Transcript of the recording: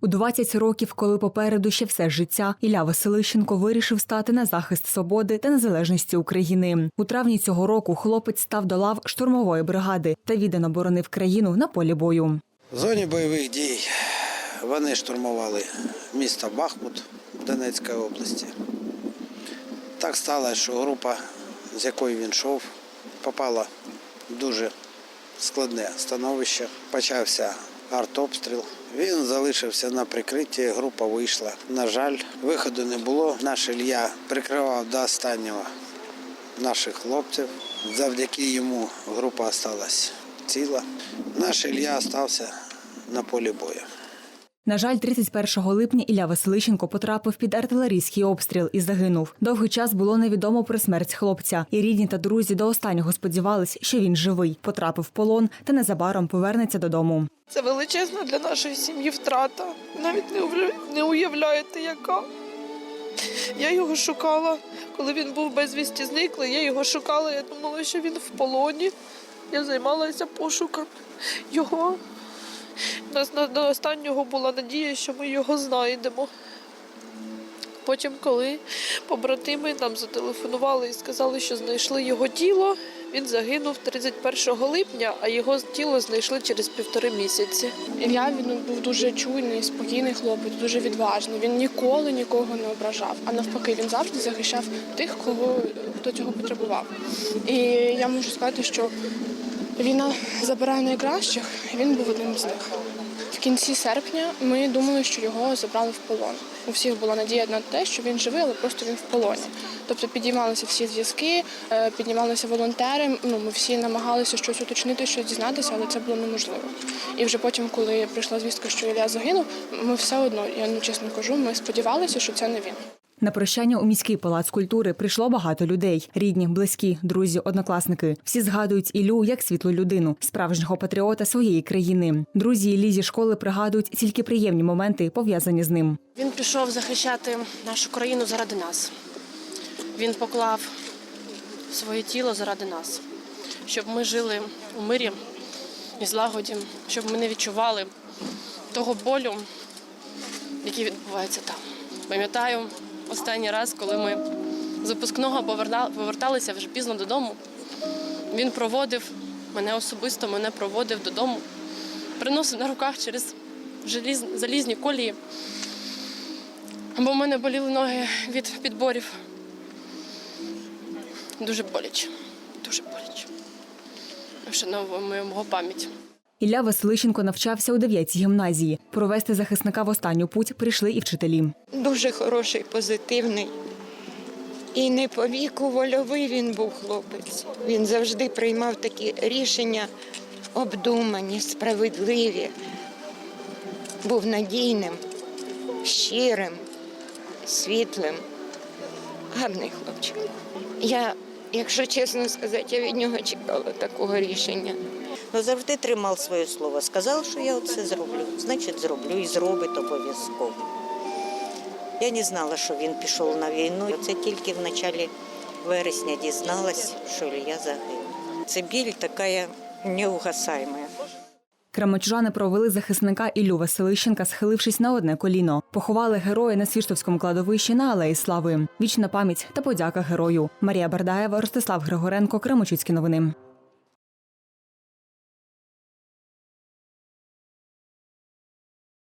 У 20 років, коли попереду ще все життя, Ілля Василищенко вирішив стати на захист свободи та незалежності України. У травні цього року хлопець став до лав штурмової бригади та віддано боронив країну на полі бою. В зоні бойових дій вони штурмували місто Бахмут Донецької області. Так сталося, що група, з якої він йшов, попала в дуже складне становище. Почався артобстріл. Він залишився на прикритті, група вийшла. На жаль, виходу не було. Наш Ілья прикривав до останнього наших хлопців. Завдяки йому група осталась ціла. Наш Ілья залишився на полі бою. На жаль, 31 липня Ілля Василищенко потрапив під артилерійський обстріл і загинув. Довгий час було невідомо про смерть хлопця, і рідні та друзі до останнього сподівались, що він живий, потрапив в полон та незабаром повернеться додому. Це величезна для нашої сім'ї втрата. Навіть не уявля- не уявляєте, яка. Я його шукала, коли він був безвісті зниклий, я його шукала, я думала, що він в полоні. Я займалася пошуком його. У нас на- до останнього була надія, що ми його знайдемо. Потім, коли побратими нам зателефонували і сказали, що знайшли його тіло, він загинув 31 липня, а його тіло знайшли через півтори місяці. Ілля він був дуже чуйний, спокійний хлопець, дуже відважний. Він ніколи нікого не ображав. А навпаки, він завжди захищав тих, кого хто цього потребував. І я можу сказати, що війна забирає найкращих, він був одним з них. В кінці серпня ми думали, що його забрали в полон. У всіх була надія на те, що він живий, але просто він в полоні. Тобто підіймалися всі зв'язки, е, піднімалися волонтери. Ну ми всі намагалися щось уточнити, щось дізнатися, але це було неможливо. І вже потім, коли прийшла звістка, що Ілля загинув, ми все одно, я ну чесно кажу, ми сподівалися, що це не він. На прощання у міський палац культури прийшло багато людей: рідні, близькі, друзі, однокласники. Всі згадують Ілю як світлу людину, справжнього патріота своєї країни. Друзі Іллі зі школи пригадують тільки приємні моменти, пов'язані з ним. Він пішов захищати нашу країну заради нас. Він поклав своє тіло заради нас, щоб ми жили у мирі і злагоді, щоб ми не відчували того болю, який відбувається там. Пам'ятаю останній раз, коли ми з випускного поверталися вже пізно додому. Він проводив мене особисто, мене проводив додому, приносив на руках через залізні колії. Бо в мене боліли ноги від підборів. Дуже боляче. Дуже боляче. Вшановуємо його пам'ять. Ілля Василищенко навчався у 9-й гімназії. Провести захисника в останню путь прийшли і вчителі. дуже хороший, позитивний. І не по віку вольовий він був хлопець. Він завжди приймав такі рішення обдумані, справедливі. Був надійним, щирим, світлим, гарний хлопчик. Я, якщо чесно сказати, я від нього чекала такого рішення. Ну, завжди тримав своє слово. Сказав, що я це зроблю. Значить, зроблю і зробить обов'язково. Я не знала, що він пішов на війну. Це тільки в початку вересня дізналась, що Ілля загинув. Це біль така неугасаєма. Кременчужани провели захисника Іллю Василищенка, схилившись на одне коліно. Поховали героя на Свіштовському кладовищі на Алеї Слави. Вічна пам'ять та подяка герою. Марія Бардаєва, Ростислав Григоренко, Кременчуцькі новини.